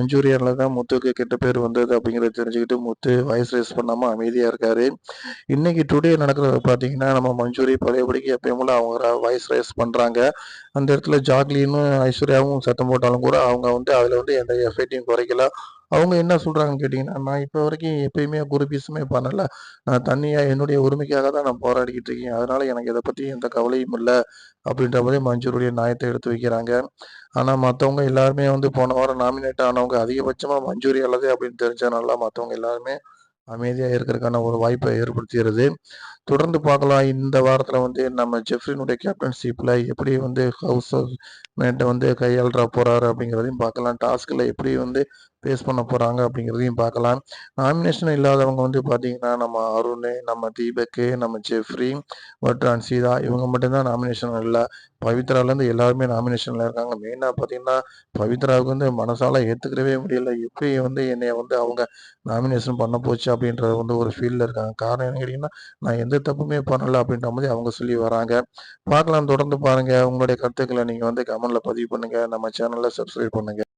மஞ்சூரியனில் தான் முத்துக்கு கெட்ட பேர் வந்தது அப்படிங்கிறத தெரிஞ்சுக்கிட்டு முத்து வாய்ஸ் ரைஸ் பண்ணாமல் அமைதியாக இருக்காரு. இன்னைக்கு டுடே நடக்கிறத பார்த்தீங்கன்னா நம்ம மஞ்சூரி பழையபடிக்கு எப்பயும் போல அவங்க வாய்ஸ் ரைஸ் பண்ணுறாங்க அந்த இடத்துல ஜாக்லினும் ஐஸ்வர்யாவும் சத்தம் போட்டாலும் கூட அவங்க வந்து அதில் வந்து எந்த எஃபெக்டையும் குறைக்கல. அவங்க என்ன சொல்கிறாங்கன்னு கேட்டிங்கன்னா நான் இப்போ வரைக்கும் எப்பயுமே குரூப்பீஸுமே பண்ணலை நான் தண்ணியாக என்னுடைய உரிமைக்காக தான் நான் போராடிக்கிட்டு இருக்கேன். அதனால் எனக்கு இதை பற்றி எந்த கவலையும் இல்லை அப்படின்ற மாதிரி மஞ்சூருடைய நியாயத்தை எடுத்து வைக்கிறாங்க. ஆனால் மற்றவங்க எல்லாருமே வந்து போன வாரம் நாமினேட் ஆனவங்க அதிகபட்சமாக மஞ்சூரி அல்லது அப்படின்னு தெரிஞ்சதுனால மற்றவங்க எல்லாருமே அமைதியாக இருக்கிறதுக்கான ஒரு வாய்ப்பை ஏற்படுத்திடுது தொடர்ந்து பார்க்கலாம். இந்த வாரத்தில் வந்து நம்ம ஜெஃப்ரினுடைய கேப்டன்ஷிப்பில் எப்படி வந்து ஹவுஸ் மேட்டை வந்து கையாள்ற போகிறாரு அப்படிங்கிறதையும் பார்க்கலாம். டாஸ்கில் எப்படி வந்து ஃபேஸ் பண்ண போகிறாங்க அப்படிங்கிறதையும் பார்க்கலாம். நாமினேஷன் இல்லாதவங்க வந்து பார்த்தீங்கன்னா, நம்ம அருண் நம்ம தீபக்கு, நம்ம ஜெஃப்ரி வட்ரான் சீதா இவங்க மட்டும்தான் நாமினேஷன் இல்லை பவித்ராலேருந்து எல்லாருமே நாமினேஷனில் இருக்காங்க. மெயினாக பார்த்தீங்கன்னா, பவித்ராவுக்கு வந்து மனசால் ஏத்துக்கிடவே முடியல. எப்படி வந்து என்னை வந்து அவங்க நாமினேஷன் பண்ண போச்சு அப்படின்றது வந்து ஒரு ஃபீல்ல இருக்காங்க. காரணம் என்னன்னு கேட்டிங்கன்னா நான் எந்த தப்புமே பண்ணலை அப்படின்ற மாதிரி அவங்க சொல்லி வராங்க. பார்க்கலாம் தொடர்ந்து பாருங்கள் உங்களுடைய கருத்துக்களை நீங்கள் வந்து கமெண்டில் பதிவு பண்ணுங்கள் நம்ம சேனலில் சப்ஸ்கிரைப் பண்ணுங்கள்